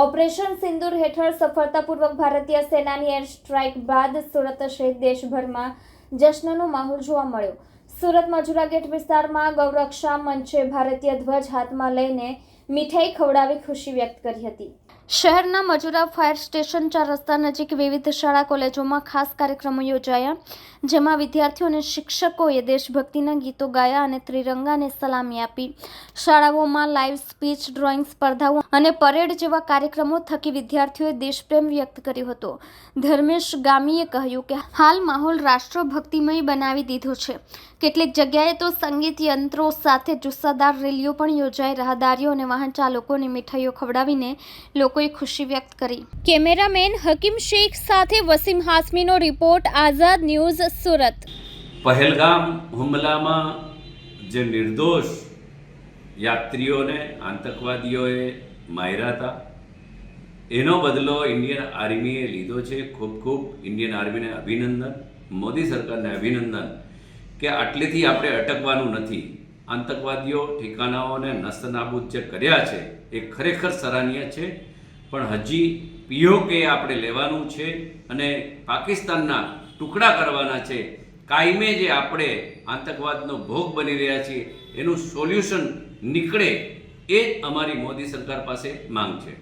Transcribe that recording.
Operation સિંદૂર હેઠળ સફળતાપૂર્વક ભારતીય સેનાની એર સ્ટ્રાઇક બાદ સુરત સહિત દેશભરમાં જશ્નનો માહોલ જોવા મળ્યો. સુરત મજુરા ગેટ વિસ્તારમાં ગૌરક્ષા મંચે ભારતીય ધ્વજ હાથમાં લઈને મીઠાઈ ખવડાવી ખુશી વ્યક્ત કરી હતી. શહેરના મજુરા ફાયર સ્ટેશન ચાર રસ્તા નજીક વિવિધ શાળા, કોલેજોમાં ખાસ કાર્યક્રમો યોજાયા, જેમાં વિદ્યાર્થીઓ અને શિક્ષકોએ દેશભક્તિના ગીતો ગાયા અને ત્રિરંગાને સલામી આપી. શાળાઓમાં લાઈવ સ્પીચ, ડ્રોઈંગ સ્પર્ધાઓ અને પરેડ જેવા કાર્યક્રમો થકી વિદ્યાર્થીઓએ દેશપ્રેમ વ્યક્ત કર્યો હતો. ધર્મેશ ગામીએ કહ્યું કે, હાલ માહોલ રાષ્ટ્રભક્તિમય બનાવી દીધો છે. કેટલીક જગ્યાએ તો સંગીત યંત્રો સાથે જુસ્સાદાર રેલીઓ પણ યોજાઈ, રાહદારીઓ અને વાહન ચાલકોને મીઠાઈઓ ખવડાવીને લોકોએ ખુશી વ્યક્ત કરી. કેમેરામેન હકીમ શેખ સાથે વસીમ હાસમીનો રિપોર્ટ આઝાદ ન્યૂઝ સુરત. પહેલગામ હુમલામાં જે નિર્દોષ યાત્રીઓને આતંકવાદીઓએ માર્યા હતા એનો બદલો ઇન્ડિયન આર્મીએ લીધો છે. ખૂબ ખૂબ ઇન્ડિયન આર્મીને અભિનંદન મોદી સરકારને અભિનંદન કે આટલેથી આપણે અટકવાનું નથી. આતંકવાદીઓ ઠેકાણાઓને નસ્તનાબૂદ જે કર્યા છે એ ખરેખર સરાહનીય છે. પણ હજી પીઓકે આપણે લેવાનું છે અને પાકિસ્તાનના ટુકડા કરવાના છે, કાયમે જે આપણે આતંકવાદનો ભોગ બની રહ્યા છીએ, એનું સોલ્યુશન નીકળે એ અમારી મોદી સરકાર પાસે માંગ છે.